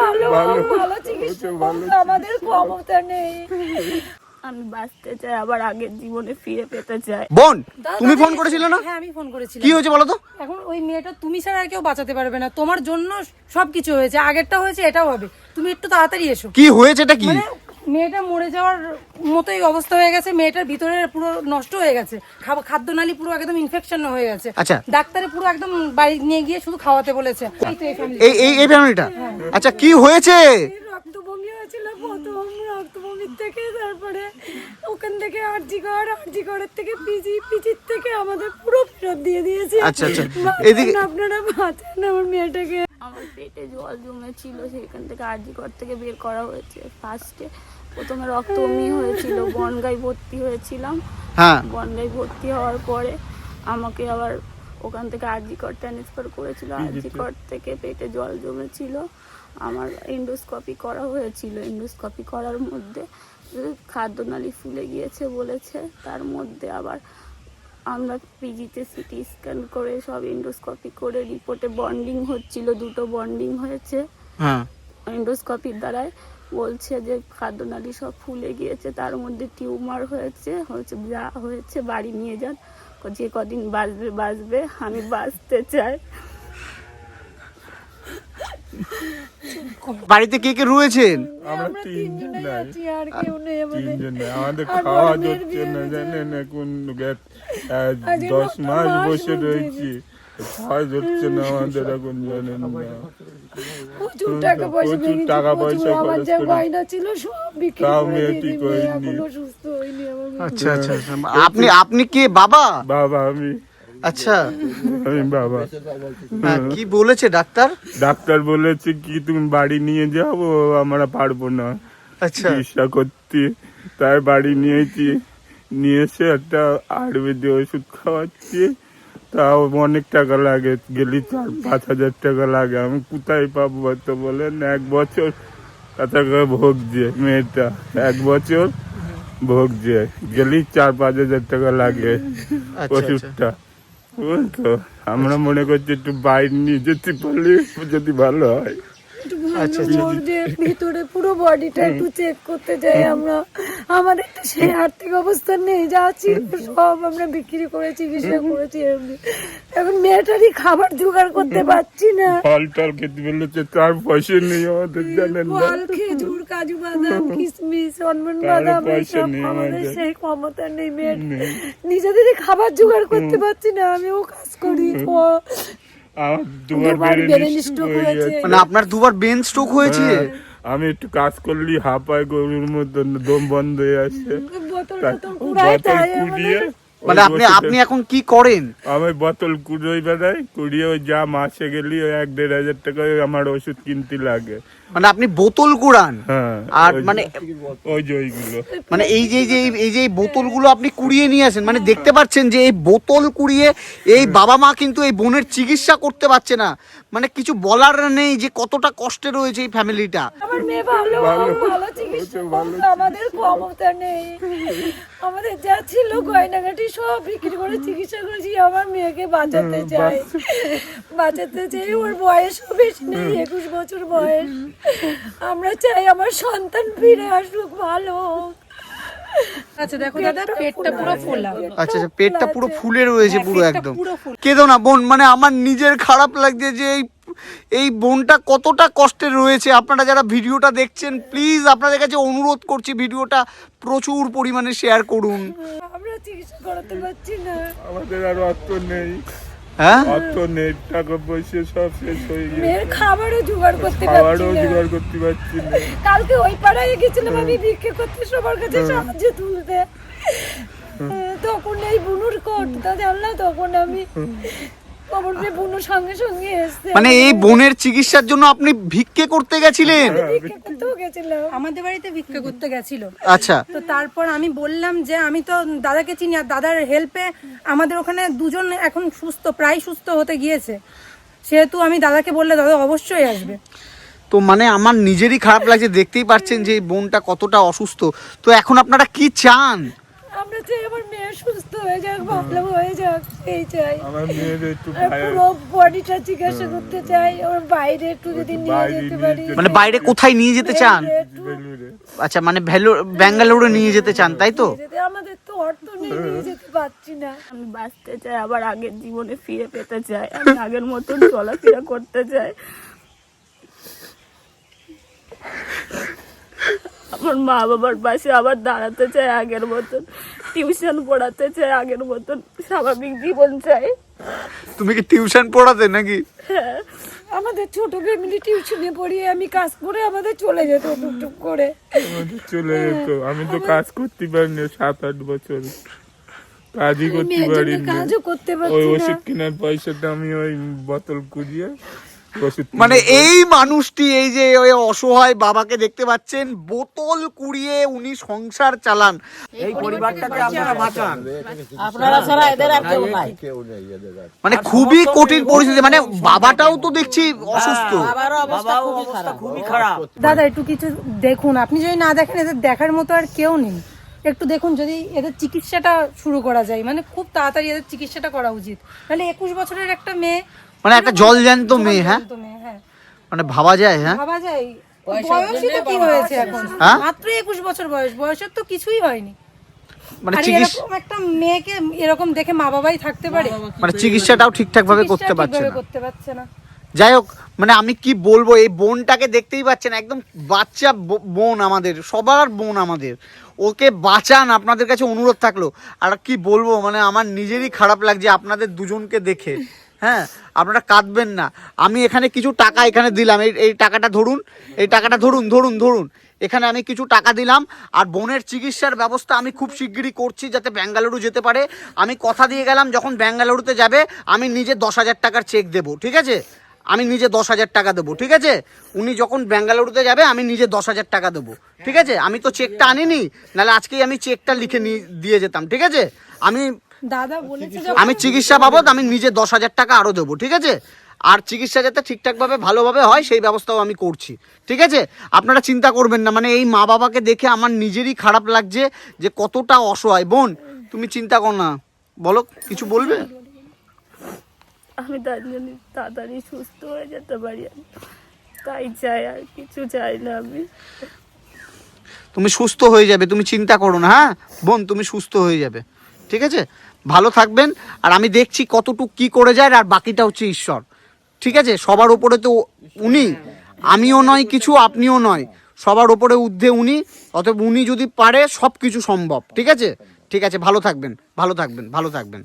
ভালো? ভালো। চিকিৎসা আমাদের ক্ষমতা নেই। আমি বাঁচতে চাই আবার আগের জীবনে ফিরে পেতে চাই। বোন তুমি ফোন করেছিলে না? হ্যাঁ আমি ফোন করেছিলাম। কি হয়েছে বলো তো এখন ওই মেয়েটা তুমি ছাড়া আর কেউ বাঁচাতে পারবে না। তোমার জন্য সবকিছু হয়েছে আগেরটা হয়েছে এটাও হবে। তুমি একটু তাড়াতাড়ি এসো। কি হয়েছে এটা কি? মানে মেয়েটা মরে যাওয়ার মতোই অবস্থা হয়ে গেছে মেয়েটার ভিতরে পুরো নষ্ট হয়ে গেছে। খাদ্য নালী পুরো একদম ইনফেকশন হয়ে গেছে। আচ্ছা। ডাক্তারে পুরো একদম বাড়ি নিয়ে গিয়ে শুধু খাওয়াতে বলেছে। এই তো এই এই এই এই ফ্যামিলিটা আচ্ছা কি হয়েছে? রক্ত বমি হয়েছিল প্রথম রক্ত থেকে তারপরে ওখান থেকে থেকে পিজি পিজির থেকে আমাদের পুরো ফেরত দিয়ে দিয়েছে। আচ্ছা, আচ্ছা। এদিকে- আপনারা বাঁচান আমার মেয়েটাকে। আমার পেটে জল জমেছিল সেখান থেকে থেকে বের করা হয়েছে ফার্স্টে প্রথমে হয়েছিল বনগাই ভর্তি হয়েছিলাম। হ্যাঁ। বনগাই ভর্তি হওয়ার পরে আমাকে আবার ওখান থেকে আরজি কর ট্রান্সফার করেছিল আরজি কর থেকে পেটে জল জমেছিল। আমার এন্ডোস্কপি করা হয়েছিল এন্ডোস্কপি করার মধ্যে খাদ্যনালী ফুলে গিয়েছে বলেছে। তার মধ্যে আবার আমরা পিজিতে সিটি স্ক্যান করে সব এন্ডোস্কপি করে রিপোর্টে বন্ডিং হচ্ছিল দুটো বন্ডিং হয়েছে। হ্যাঁ। এন্ডোস্কপির দ্বারাই বলছে যে খাদ্যনালী সব ফুলে গিয়েছে তার মধ্যে টিউমার হয়েছে হচ্ছে যা হয়েছে বাড়ি নিয়ে যান। যে কদিন বাঁচবে বাঁচবে আমি বাঁচতে চাই। বাড়িতে কে কে রয়েছেন? আমরা তিনজন আছি আর কেউ নেই আমাদের। তিনজন নাই। আমাদের আর খাওয়া যাচ্ছে না। জানেন এখন গ্যাস দশ মাস বসে হয়ে রয়েছি। খাওয়া যাচ্ছে না আমাদের এখন জানেন না। প্রচুর টাকা পয়সা প্রচুর টাকা পয়সা আমার যা। গয়না ছিল সব বিক্রি করে মেয়ে দিয়ে ঠিক দিই, মেয়ে হয়নি। এখনও সুস্থ হয়নি আমার আচ্ছা আচ্ছা আচ্ছা। আপনি আপনি কে বাবা? বাবা আমি আচ্ছা। আমি বাবা। হ্যাঁ, কি বলেছে ডাক্তার? ডাক্তার বলেছে কি তুমি বাড়ি নিয়ে যাব আমরা পারব না। আচ্ছা। চিকিৎসা করতে। তাই বাড়ি নিয়েছি নিয়ে এসে একটা আয়ুর্বেদিক ওষুধ খাওয়াচ্ছি। তাও অনেক টাকা লাগে গেলি চার পাঁচ হাজার টাকা লাগে। আমি কোথায় পাবো তো বলেন? এক বছর টাকা ভোগ যে মেয়েটা। এক বছর ভোগ যে গেলি চার পাঁচ হাজার টাকা লাগে আচ্ছা। ওষুধটা। বুঝতো আমরা মনে করছি একটু বাইর নিয়ে যেতে পারলে যদি ভালো হয়। একটু ভালো ওর ভিতরে পুরো বডিটা একটু চেক করতে যাই আমরা। আমাদের তো সেই আর্থিক অবস্থা নেই যা ছিল সব আমরা বিক্রি করে চিকিৎসা করেছি এমনি। এখন মেয়েটারই খাবার জোগাড় করতে পারছি না। ফল টল খেতে বলেছে তার পয়সা নেই আমাদের জানেন ফল খেজুর কাজু বাদাম কিশমিশ অনমন বাদাম আমাদের। সেই ক্ষমতা নেই মেয়ের। নিজেদেরই খাবার জোগাড় করতে পারছি না আমিও কাজ করি আমার দুবার ব্রেন হয়েছে। মানে আপনার দুবার বেন স্ট্রোক হয়েছে? আমি একটু কাজ করলি হাঁপায় গরুর মতন দম বন্ধ হয়ে আসছে বোতল কুড়ায় মানে আপনি আপনি এখন কি করেন? আমি বোতল কুড়োই বেড়াই কুড়িয়ে ওই যা মাসে গেলি ওই এক দেড় হাজার টাকা আমার ওষুধ কিনতে লাগে। মানে আপনি বোতল কুড়ান? হ্যাঁ আর মানে ওই যে ওইগুলো। মানে এই যে এই যে এই যে এই বোতলগুলো আপনি কুড়িয়ে নিয়ে আসেন মানে দেখতে পাচ্ছেন যে এই বোতল কুড়িয়ে এই বাবা মা কিন্তু এই বোনের চিকিৎসা করতে পারছে না। মানে কিছু বলার নেই যে কতটা কষ্টে রয়েছে এই ফ্যামিলিটা। আমার মেয়ে ভালো ভালো। চিকিৎসা আমাদের ক্ষমতা নেই। আমাদের যা ছিল গয়নাগাটি সব বিক্রি করে চিকিৎসা করেছি আমার মেয়েকে বাঁচাতে চাই। বাঁচাতে চাই ওর বয়সও বেশি নেই একুশ বছর বয়স। আমরা চাই আমার সন্তান ফিরে আসুক ভালো হোক। আচ্ছা দেখো দাদা পেটটা পুরো ফোলা। আচ্ছা আচ্ছা পেটটা পুরো ফুলে রয়েছে পুরো পেটটা একদম। পুরো ফুল। কেঁদো না বোন মানে আমার নিজের খারাপ লাগছে যে এই এই বোনটা কতটা কষ্টে রয়েছে। আপনারা যারা ভিডিওটা দেখছেন প্লিজ আপনাদের কাছে অনুরোধ করছি ভিডিওটা প্রচুর পরিমাণে শেয়ার করুন। আমরা চিকিৎসা করাতে পারছি না। আমাদের আর অর্থ নেই। হ্যাঁ? অর্থ নেই টাকা পয়সা সব শেষ হয়ে গেছে মেয়ের খাবারও জোগাড় করতে পারছি খাওয়ারও জোগাড় করতে পারছি না। কালকে ওই পাড়ায় গেছিলাম আমি ভিক্ষে করতে সবার কাছে সাহায্য তুলতে। তখন এই বুনুর জানলাম তখন আমি সঙ্গে সঙ্গে এসছে। মানে এই বোনের চিকিৎসার জন্য আপনি ভিক্ষে করতে গেছিলেন? ভিক্ষে করতেও গেছিলাম। আমাদের বাড়িতে ভিক্ষা করতে গেছিল। আচ্ছা। তো তারপর আমি বললাম যে আমি তো দাদাকে চিনি আর দাদার হেল্পে আমাদের ওখানে দুজন এখন সুস্থ প্রায় সুস্থ হতে গিয়েছে। সেহেতু আমি দাদাকে বললে দাদা অবশ্যই আসবে। তো মানে আমার নিজেরই খারাপ লাগছে দেখতেই পাচ্ছেন যে এই বোনটা কতটা অসুস্থ। তো এখন আপনারা কি চান? আমরা চাই আমার মেয়ে সুস্থ হয়ে যাক ভালো হয়ে যাক এই চাই। আমার মেয়ের একটু পুরো বডিটা জিজ্ঞাসা করতে চাই ওর বাইরে একটু যদি নিয়ে যেতে পারি। মানে বাইরে কোথায় নিয়ে যেতে চান। আচ্ছা মানে ভ্যালু ব্যাঙ্গালোরে নিয়ে যেতে চান তাই তো? আমাদের তো অর্থ নেই নিয়ে যেতে পারছি না। আমি বাঁচতে চাই আবার আগের জীবনে ফিরে পেতে চাই আমি আগের মতন চলাফেরা করতে চাই। আমার মা বাবার পাশে আবার দাঁড়াতে চাই আগের মতন টিউশন পড়াতে চাই আগের মতন স্বাভাবিক জীবন চাই তুমি কি টিউশন পড়াতে নাকি? হ্যাঁ আমাদের ছোট ফ্যামিলি টিউশনে পড়িয়ে আমি কাজ করে আমাদের চলে যেত টুকটুক করে। চলে যেত। আমি তো কাজ করতে পারিনি সাত আট বছর। কাজই করতে পারিনি কাজও করতে ওই পারছি না। ওষুধ কেনার পয়সাটা আমি ওই বোতল কুজিয়ে মানে এই মানুষটি এই যে ওই অসহায় বাবাকে দেখতে পাচ্ছেন বোতল কুড়িয়ে উনি সংসার চালান। এই পরিবারটাকে আপনারা বাঁচান। আপনারা ছাড়া এদের আর কেউ নাই। মানে খুবই কঠিন পরিস্থিতি মানে বাবাটাও তো দেখছি অসুস্থ। বাবারও অবস্থা খুবই খারাপ। খুবই খারাপ। দাদা একটু কিছু দেখুন। আপনি যদি না দেখেন এদের দেখার মতো আর কেউ নেই। একটু দেখুন যদি এদের চিকিৎসাটা শুরু করা যায়। মানে খুব তাড়াতাড়ি এদের চিকিৎসাটা করা উচিত। তাহলে একুশ বছরের একটা মেয়ে মানে একটা জলজ্যান্ত মেয়ে হ্যাঁ? মেয়ে, হ্যাঁ। মানে ভাবা যায় হ্যাঁ? ভাবা যায়। বয়সই তো কি হয়েছে এখন? হ্যাঁ? মাত্র একুশ বছর বয়স। বয়সের তো কিছুই হয়নি। মানে এরকম একটা মেয়েকে এরকম দেখে মা বাবাই থাকতে পারে? মানে চিকিৎসাটাও ঠিকঠাক ভাবে করতে পারছে না। করতে পারছে না। যাই হোক মানে আমি কি বলব এই বোনটাকে দেখতেই পাচ্ছেন একদম বাচ্চা বোন আমাদের সবার বোন আমাদের। ওকে বাঁচান আপনাদের কাছে অনুরোধ থাকল। আর কি বলব মানে আমার নিজেরই খারাপ লাগছে আপনাদের দুজনকে দেখে। হ্যাঁ আপনারা কাঁদবেন না। আমি এখানে কিছু টাকা এখানে দিলাম। এই এই টাকাটা ধরুন, এই টাকাটা ধরুন ধরুন ধরুন। এখানে আমি কিছু টাকা দিলাম আর বোনের চিকিৎসার ব্যবস্থা আমি খুব শিগগিরই করছি যাতে ব্যাঙ্গালুরু যেতে পারে। আমি কথা দিয়ে গেলাম, যখন ব্যাঙ্গালুরুতে যাবে, আমি নিজে দশ হাজার টাকার চেক দেবো, ঠিক আছে? আমি নিজে দশ হাজার টাকা দেবো, ঠিক আছে? উনি যখন ব্যাঙ্গালুরুতে যাবে, আমি নিজে দশ হাজার টাকা দেবো, ঠিক আছে? আমি তো চেকটা আনিনি, নাহলে আজকেই আমি চেকটা লিখে নিয়ে দিয়ে যেতাম, ঠিক আছে? আমি দাদা বলেছে আমি চিকিৎসা বাবদ আমি নিজে দশ হাজার টাকা আরও দেবো ঠিক আছে? আর চিকিৎসা যাতে ঠিকঠাকভাবে ভালোভাবে হয় সেই ব্যবস্থাও আমি করছি ঠিক আছে? আপনারা চিন্তা করবেন না মানে এই মা বাবাকে দেখে আমার নিজেরই খারাপ লাগছে যে কতটা অসহায়। বোন তুমি চিন্তা কর না। বলো কিছু বলবে? আমি তার জন্য তাড়াতাড়ি সুস্থ হয়ে যেতে পারি। তাই চাই আর কিছু চাই না আমি। তুমি সুস্থ হয়ে যাবে তুমি চিন্তা করো না হ্যাঁ? বোন তুমি সুস্থ হয়ে যাবে ঠিক আছে? ভালো থাকবেন, আর আমি দেখছি কতটুকু কি করে যায়, আর বাকিটা হচ্ছে ঈশ্বর। ঠিক আছে? সবার ওপরে তো উনি, আমিও নয়, কিছু আপনিও নয়। সবার ওপরে ঊর্ধ্বে উনি, অতএব উনি যদি পারে সব কিছু সম্ভব। ঠিক আছে? ঠিক আছে, ভালো থাকবেন ভালো থাকবেন ভালো থাকবেন।